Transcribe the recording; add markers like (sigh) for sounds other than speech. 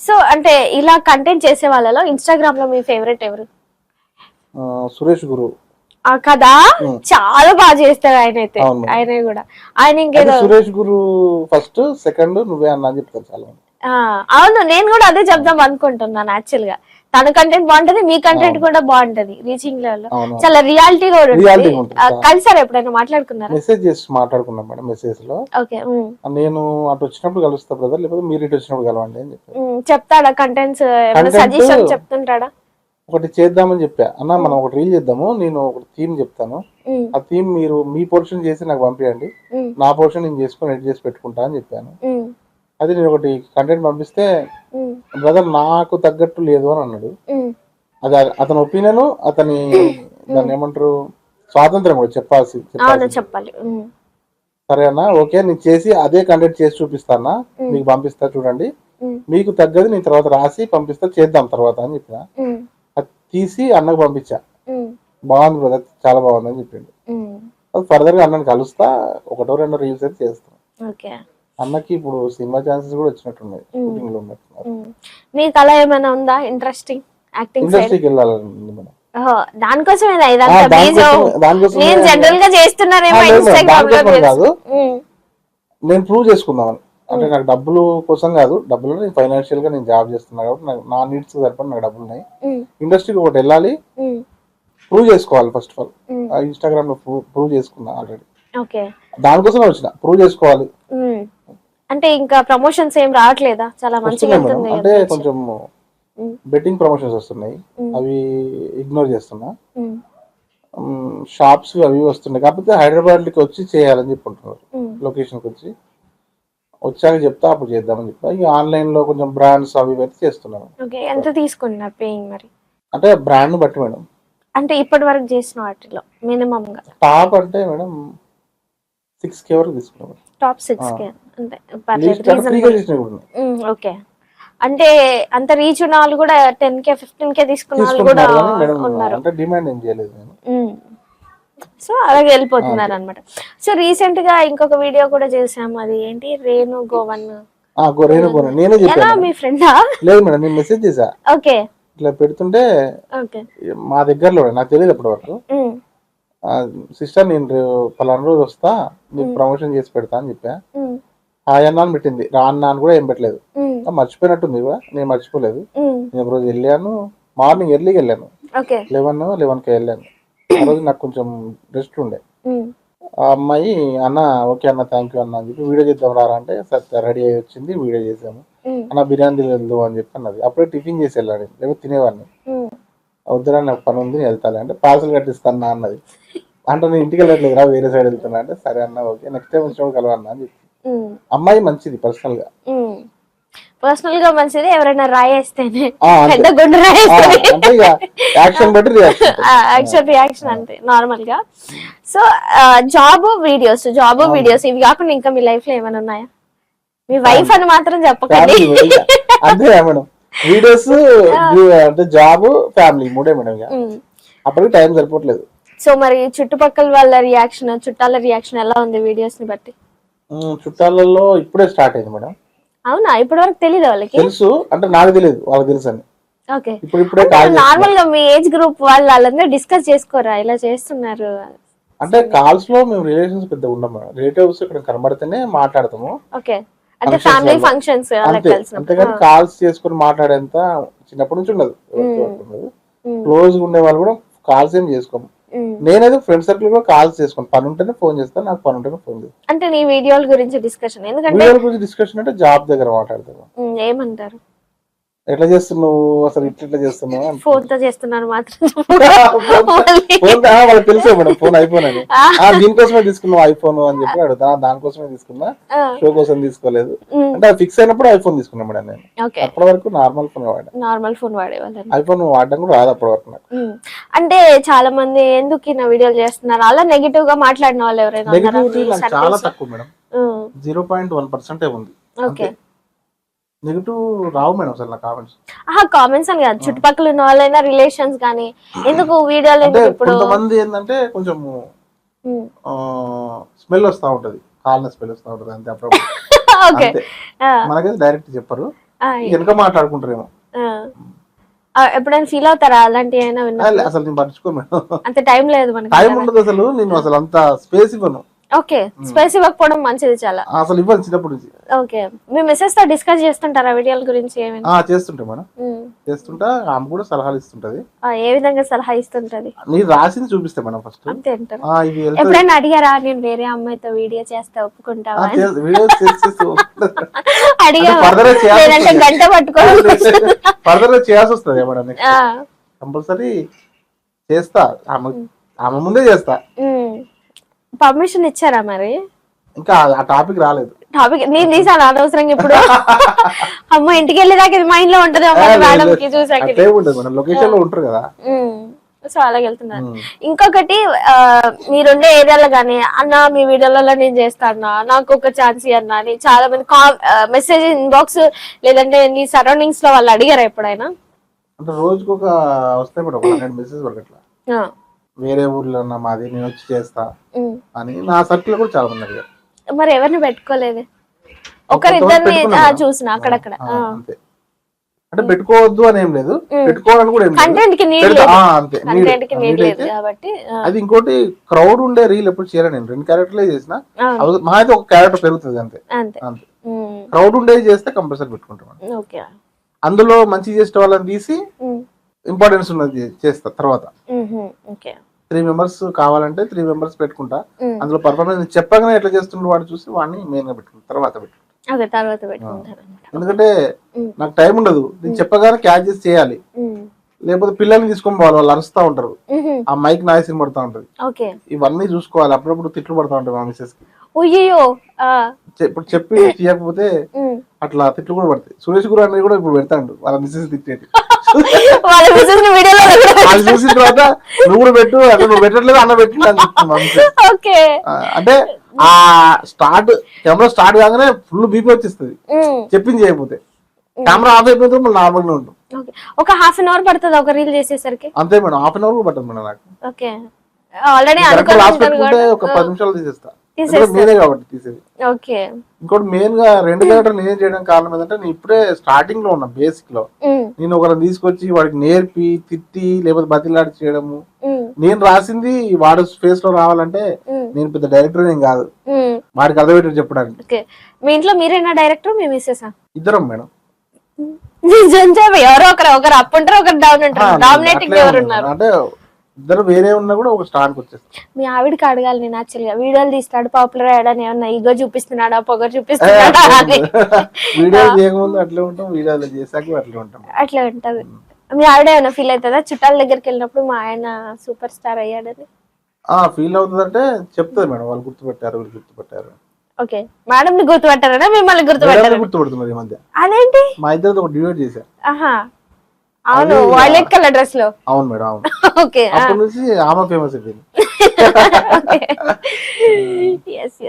So అంటే ఇలా content చేసే వాళ్ళలో ఇన్స్టాగ్రామ్లో మీ ఫేవరెట్ ఎవరు? సురేష్ గురు. ఆ కదా. చాలా బాగా చేస్తారు ఆయన అయితే. ఆయన కూడా. ఆయన ఇంకేదో సురేష్ గురు ఫస్ట్ సెకండ్ నువ్వే అన్న అని చెప్తారు చాలా అవును నేను కూడా అదే చెప్దాం అనుకుంటున్నాను యాక్చువల్గా. తన కంటెంట్ బాగుంటది మీ కంటెంట్ కూడా బాగుంటది రీచింగ్ లెవెల్ చాలా రియాలిటీ కూడా ఉంటుంది. కలిసారా ఎప్పుడైనా మాట్లాడుకున్నారా? మెసేజ్ చేసి మాట్లాడుకున్నాం మేడం మెసేజ్లో. ఓకే నేను అటు వచ్చినప్పుడు కలుస్తా బ్రదర్ లేకపోతే మీరు ఇటు వచ్చినప్పుడు కలవండి అని చెప్పారు. చెప్తాడా కంటెంట్స్ సజెషన్ చెప్తుంటాడా? ఒకటి చేద్దామని చెప్పా. అన్న మనం ఒకటి రీల్ చేద్దాము నేను ఒకటి థీమ్ చెప్తాను. ఆ థీమ్ మీరు మీ పోర్షన్ చేసి నాకు పంపించండి నా పోర్షన్ నేను చేసుకొని ఎడిట్ చేసి పెట్టుకుంటా అని చెప్పాను. అది నేను ఒకటి కంటెంట్ పంపిస్తే బ్రదర్ నాకు తగ్గట్టు లేదు అని అన్నాడు. అది అతని ఒపీనియన్ అతని దాన్ని ఏమంటారు స్వాతంత్రం కూడా చెప్పాల్సి చెప్పాలి. సరే అన్న ఓకే నేను చేసి అదే కంటెంట్ చేసి చూపిస్తానా మీకు పంపిస్తా చూడండి. మీకు తగ్గది నేను తర్వాత రాసి పంపిస్తా చేద్దాం తర్వాత అని చెప్పిన. అది తీసి అన్నకు పంపించా. బాగుంది బ్రదర్ చాలా బాగుంది అని చెప్పిండు అది ఫర్దర్గా అన్నని కలుస్తా ఒకటో రెండో రీల్స్ అయితే చేస్తాం. ఓకే. అన్నకి ఇప్పుడు సినిమా ఛాన్సెస్ కూడా వచ్చినట్టున్నాయి షూటింగ్లో ఉన్నట్టున్నారు. మీకు అలా ఏమైనా ఉందా ఇంట్రెస్టింగ్ యాక్టింగ్ ఇండస్ట్రీకి వెళ్ళాలని మనం దానికోసం నేను జనరల్గా చేస్తున్నారేమో ఇన్స్టాగ్రామ్లో కాదు. నేను ప్రూవ్ చేసుకుందామని. అంటే నాకు డబ్బులు కోసం కాదు డబ్బులు నేను ఫైనాన్షియల్గా నేను జాబ్ చేస్తున్నా కాబట్టి నాకు నా నీడ్స్ సరిపడి నాకు డబ్బులు ఉన్నాయి ఇండస్ట్రీకి ఒకటి వెళ్ళాలి. ప్రూవ్ చేసుకోవాలి ఫస్ట్ ఆఫ్ ఆల్. ఇన్స్టాగ్రామ్లో ప్రూవ్ చేసుకున్నా ఆల్రెడీ ఓకే. దానికోసమే వచ్చిన. ప్రూవ్ చేసుకోవాలి. అంటే ఇంకా ప్రమోషన్స్ ఏం రావట్లేదా? చాలా మంచిగా అంటే. కొంచెం బెట్టింగ్ ప్రమోషన్స్ వస్తున్నాయి. అవి ఇగ్నోర్ చేస్తున్నా. షాప్స్ అవి వస్తున్నాయి. కాకపోతే హైదరాబాద్కి వచ్చి చేయాలని చెప్పుకుంటున్నారు లొకేషన్కి వచ్చి. వచ్చాక చెప్తా అప్పుడు చేద్దామని చెప్పా ఇక ఆన్లైన్లో కొంచెం బ్రాండ్స్ అవి అయితే చేస్తున్నాను. ఓకే. ఎంత తీసుకుంటున్నారు పేయింగ్ మరి? అంటే బ్రాండ్ బట్టి మేడం. అంటే ఇప్పటి వరకు చేసిన వాటిలో మినిమం టాప్ అంటే మేడం సిక్స్ కే వరకు తీసుకున్నాం. Top six K. అంటే పర్లేదు. ఓకే. అంటే అంత రీచ్ ఉన్న వాళ్ళు కూడా టెన్ కే ఫిఫ్టీన్ కే తీసుకున్న వాళ్ళు కూడా ఉన్నారు. అంటే డిమాండ్ ఏం చేయలేదు నేను. సో అలాగే వెళ్ళిపోతున్నారు అనమాట సో రీసెంట్గా ఇంకొక వీడియో కూడా చేసాము అది ఏంటి? రేణు గోవన్. గొర్రెను కొన నేనే చెప్పాను. మీ ఫ్రెండా? లేదు మేడం నేను మెసేజ్ చేశా. ఓకే. ఇట్లా పెడుతుంటే మా దగ్గరలో నాకు తెలియదు అప్పటి వరకు. సిస్టర్ నేను పలానా రోజు వస్తా నీకు ప్రమోషన్ చేసి పెడతా అని చెప్పా. హాయ్ అన్న అని పెట్టింది. రా అన్న అని కూడా ఏం పెట్టలేదు. మర్చిపోయినట్టుంది కూడా. నేను మర్చిపోలేదు. నేను ఒక రోజు వెళ్ళాను. మార్నింగ్ ఎర్లీకి వెళ్ళాను. ఓకే. లెవెన్ లెవెన్కి వెళ్ళాను. ఆ రోజు నాకు కొంచెం రెస్ట్ ఉండే. ఆ అమ్మాయి అన్న ఓకే అన్న థ్యాంక్ యూ అన్న అని చెప్పి వీడియో చేద్దాం రారా అంటే సరే రెడీ అయ్యి వచ్చింది వీడియో చేసాము. అన్న బిర్యానీ వెళ్దు అని చెప్పి అన్నది. అప్పుడే టిఫిన్ చేసి వెళ్ళాను లేకపోతే తినేవాడిని. వద్దురా నాకు పని ఉంది నేను వెళ్తాను అంటే పార్సల్ కట్టిస్తాను అన్నది. అంటే నేను ఇంటికి వెళ్ళట్లేదు రా వేరే సైడ్ వెళ్తున్నా అంటే సరే అన్న ఓకే నెక్స్ట్ టైం వచ్చినప్పుడు కలవన్నా అని చెప్పి. అమ్మాయి మంచిది పర్సనల్గా. పర్సనల్గా మంచిది ఎవరైనా రాయేస్తేనే. పెద్ద గుండు రాయేస్తే యాక్షన్ బట్టి రియాక్షన్ యాక్షన్ రియాక్షన్ అంతే నార్మల్గా. So job videos job videos ఇవి కాకుండా ఇంకా మీ లైఫ్లో ఏమైనా ఉన్నాయా? మీ వైఫ్ అని మాత్రం చెప్పకండి. (laughs) అంతే మేడం. వీడియోస్ (laughs) అంటే జాబ్ ఫ్యామిలీ మూడే మేడం ఇక. అప్పటికి టైం సరిపోవట్లేదు. సో మరి చుట్టుపక్కల వాళ్ళ రియాక్షన్ చుట్టాల రియాక్షన్ ఎలా ఉంది వీడియోస్ని బట్టి? ఉమ్, చుట్టాలలో ఇప్పుడే స్టార్ట్ అయింది మేడం. అవునా? ఇప్పటి వరకు తెలియదు వాళ్ళకి? తెలుసు. అంటే నాకు తెలియదు వాళ్ళకి తెలుసు అని. ఓకే. ఇప్పుడు ఇప్పుడే నార్మల్గా మీ ఏజ్ గ్రూప్ వాళ్ళు వాళ్ళందరూ డిస్కస్ చేసుకోరా? ఇలా చేస్తున్నారు. అంటే కాల్స్లో మేము రిలేషన్స్ పెద్ద మేడం. రిలేటివ్స్ ఇక్కడ కనబడితేనే మాట్లాడతాము. ఓకే. అంటే ఫ్యామిలీ ఫంక్షన్స్ అంతే. అంతేగాని కాల్స్ చేసుకుని మాట్లాడేంత చిన్నప్పటి నుంచి ఉండదు. క్లోజ్ ఉండే వాళ్ళు కూడా కాల్స్ ఏం చేసుకోము. నేనైతే ఫ్రెండ్ సర్కిల్ కూడా కాల్స్ చేసుకోను పని ఉంటేనే ఫోన్ చేస్తాను నాకు పని ఉంటేనే ఫోన్ చేస్తాను అంటే నీ వీడియోల గురించి డిస్కషన్ ఎందుకంటే వీడియోల గురించి డిస్కషన్ అంటే జాబ్ దగ్గర మాట్లాడతాను. ఏమంటారు? ఎట్లా చేస్తున్నావు? అసలు ఇట్లా ఇట్లా చేస్తున్నావు. ఫోన్తో చేస్తున్నారు మాత్రం. (laughs) ఫోన్ కా- వాళ్ళకి తెలుసే మేడం ఫోన్ ఐఫోన్ అని. దీనికోసమే తీసుకున్నావు ఐఫోన్ అని చెప్పి అడుగుతా దానికోసమే తీసుకున్నా. షో కోసం తీసుకోలేదు. అంటే ఫిక్స్ అయినప్పుడు ఐఫోన్ తీసుకున్నా మేడం నేను. అప్పటి వరకు నార్మల్ ఫోన్ వాడా. నార్మల్ ఫోన్ వాడేవాళ్ళని. ఐఫోన్ వాడడం కూడా రాదు అప్పటి వరకు నాకు. అంటే చాలా మంది ఎందుకు నా వీడియోలు చేస్తున్నారు? అలా నెగిటివ్గా మాట్లాడిన వాళ్ళు ఎవరైనా చాలా? తక్కువ మేడం. జీరో పాయింట్ వన్ పర్సెంటే ఉంది. ఓకే. నెగిటివ్ రావు మేడం అసలు నా కామెంట్స్ ఆహా కామెంట్స్ అని కాదు. చుట్టుపక్కల ఉన్న వాళ్ళైనా రిలేషన్స్ కానీ ఎందుకు వీడియోలు ఎందుకు ఇప్పుడు కొంతమంది ఏంటంటే కొంచెం స్మెల్ వస్తూ ఉంటది. కాలిన స్మెల్ వస్తూ ఉంటది అంతే అప్పుడప్పుడు. (laughs) ఓకే. మనకైతే డైరెక్ట్ చెప్పరు. వెనక మాట్లాడుకుంటారేమో. ఎప్పుడైనా ఫీల్ అవుతారా? అలాంటి అయినా అసలు నేను పట్టించుకో మేడం. అంత టైం లేదు మనకి (laughs) టైం ఉండదు అసలు. నేను అసలు అంత స్పేస్ ఇవ్వను. ఓకే స్పేస్ ఇవ్వకపోవడం మంచిది చాలా. అసలు ఇవ్వను చిన్నప్పటి నుంచి. ఓకే మీ మిస్సెస్తో డిస్కస్ చేస్తుంటారా వీడియోల గురించి ఏమైనా? ఆ చేస్తుంటా ఉమ్. చేస్తుంటా ఆమె కూడా సలహాలు ఇస్తుంటది. ఆ, ఏ విధంగా సలహా ఇస్తుంటది? నేను రాసింది చూపిస్తా మేడం ఫస్ట్ అంతే ఆ ఇది ఎప్పుడైనా అడిగారా? నేను వేరే అమ్మాయితో వీడియో చేస్తే ఒప్పుకుంటావా? వీడియో చేసి (laughs) అడిగావా? further గా చేయాల్సి లేదంటే వస్తుంది. గంట పట్టుకోవాలి ఫర్దర్ (laughs) చేయాల్సి వస్తుంది మేడం కంపల్సరీ చేస్తా. ఆమె ఆమె ముందే చేస్తా. పర్మిషన్ ఇచ్చారా మరి? ఇంకా ఆ టాపిక్ రాలేదు. టాపిక్ నేను తీసాను అనవసరంగా ఇప్పుడు. (laughs) అమ్మ ఇంటికి వెళ్ళేదాకా ఇది మైండ్లో ఉంటది మేడం కి చూసాక. లొకేషన్లో ఉంటారు కదా. సో అలాగే వెళ్తున్నారు. ఇంకొకటి మీరుండే ఏరియాలో గానీ అన్న మీ వీడియోలలో నేను చేస్తాను నాకు ఒక ఛాన్స్ అన్న అని చాలా మంది మెసేజ్ ఇన్బాక్స్ లేదంటే నీ సరౌండింగ్స్లో వాళ్ళు అడిగారా ఎప్పుడైనా? అంటే రోజుకి ఒక వస్తాయి మేడం ఒక హండ్రెడ్ మెసేజ్ వరకు అట్లా ఆ, వేరే ఊర్లో ఉన్న మాది నేను వచ్చి చేస్తా. అని నా సర్కిల్ కూడా చాలా మంది అడిగారు. మరి ఎవరిని పెట్టుకోలేదు? ఒకరిద్దరిని. చూసిన అక్కడక్కడ ఆ, అంతే. అంటే పెట్టుకోవద్దు అని ఏం లేదు. పెట్టుకోవాలని కూడా కంటెంట్కి నీడ్ అంతే. కంటెంట్కి నీడ్ లేదు. కాబట్టి అది ఇంకోటి క్రౌడ్ ఉండే రీల్ ఎప్పుడు చేయను నేను. రెండు క్యారెక్టర్లే చేసిన. మా అయితే ఒక క్యారెక్టర్ పెరుగుతుంది అంతే. అంతే. క్రౌడ్ ఉండేది చేస్తే కంపల్సరీ పెట్టుకుంటాం ఓకే అందులో మంచి చేసే వాళ్ళని తీసి ఇంపార్టెన్స్ ఉన్నది చేస్తా తర్వాత. త్రీ మెంబర్స్ కావాలంటే త్రీ మెంబర్స్ పెట్టుకుంటా. అందులో పర్ఫార్మెన్స్ చెప్పగానే ఎట్లా చేస్తుండ్రు వాడు చూసి వాడిని మెయిన్గా పెట్టుకుంటా తర్వాత పెట్టుకుంటా. ఎందుకంటే. నాకు టైం ఉండదు. నేను చెప్పగానే క్యాచ్ చేసి చేయాలి. లేకపోతే పిల్లల్ని తీసుకొని పోవాలి వాళ్ళు అరుస్తా ఉంటారు. ఆ మైక్ నాయిస్ పడతా ఉంటది. ఇవన్నీ చూసుకోవాలి. అప్పుడప్పుడు తిట్లు పడతా ఉంటాయి మా మిసెస్కి. ఇప్పుడు చెప్పి తీయకపోతే ఉమ్. అట్లా తిట్లు కూడా పడతాయి. సురేష్ గురు అనేది కూడా ఇప్పుడు పెడతాడు. వాళ్ళ మిసెస్ తిట్టేది. (laughs) వాళ్ళ బిజినెస్ వీడియోలో అది చూసిన తర్వాత నువ్వు కూడా పెట్టు అంటే నువ్వు పెట్టట్లేదు అన్న missus. ఓకే. అంటే ఆ స్టార్ట్ కెమెరా స్టార్ట్ కాగానే ఫుల్ బీపీ వచ్చేస్తుంది. చెప్పింది చేయకపోతే. కెమెరా ఆఫ్ అయిపోతే మళ్ళీ నార్మల్గా ఉంటాం ఓకే. ఒక హాఫ్ అన్ అవర్ పడుతుంది ఒక రీల్ చేసేసరికి? అంతే మేడం హాఫ్ అన్ అవర్ కూడా పట్టదు మేడం నాకు. ఓకే. ఆల్రెడీ కూడా. ఒక పది నిమిషాలు తీసేస్తా. కాబట్టి తీసేది. ఓకే ఇంకోటి మెయిన్గా రెండు క్యారెక్టర్ నేనే చేయడం కారణం ఏంటంటే నేను ఇప్పుడే స్టార్టింగ్లో ఉన్నా బేసిక్లో. ఉమ్, నేను ఒకరిని తీసుకొచ్చి వాడికి నేర్పి తిట్టి లేకపోతే బతిలాడి చేయడము. ఉమ్, నేను రాసింది వాడు ఫేస్లో రావాలంటే నేను పెద్ద డైరెక్టర్ ఏం కాదు. వాడికి అర్థమయ్యేటట్టు చెప్పడానికి. మీ ఇంట్లో మీరేనా డైరెక్టర్ మీ మిస్సెసా? ఇద్దరం మేడం. (laughs) నిజం చెప్పు. ఎవరో ఒకరు ఒకరు అప్ ఉంటారు ఒకరు డౌన్ ఉంటారు. డామినేటింగ్ ఎవరు ఉన్నాం. ఉన్నారు అంటే ఇద్దరు వేరే ఉన్నా కూడా ఒక స్టాండ్ వచ్చేస్తాం. మీ ఆవిడకి అడగాలి నేను యాక్చువల్గా. వీడియోలు తీస్తాడు పాపులర్ అయ్యాడని ఏమన్నా ఈగో చూపిస్తున్నాడా పొగ చూపిస్తున్నాడా అని. వీడియో చేయకముందు అట్లే ఉంటాం వీడియోలు చేశాక అట్లే ఉంటాం. అట్లా ఉంటది. మీ ఆవిడ ఏమైనా ఫీల్ అవుతుందా? చుట్టాల దగ్గరికి వెళ్ళినప్పుడు మా ఆయన సూపర్ స్టార్ అయ్యాడని. ఆ ఫీల్ అవుతుందంటే చెప్తుంది మేడం వాళ్ళు గుర్తుపెట్టారు వీళ్ళు గుర్తుపెట్టారు. ఓకే. మేడం ని గుర్తుపట్టారా? మిమ్మల్ని గుర్తుపట్టారా? గుర్తుపెడుతున్నారు ఈ మధ్య. అదేంటి? మా ఇద్దరితో ఒక డివైడ్ చేశా. ఆహా. అవును వైలెట్ కలర్ డ్రెస్లో. అవును మేడం అవును. ఓకే అప్పటి నుంచి ఆమె ఫేమస్ అయిపోయింది. (laughs) Yes yes (laughs)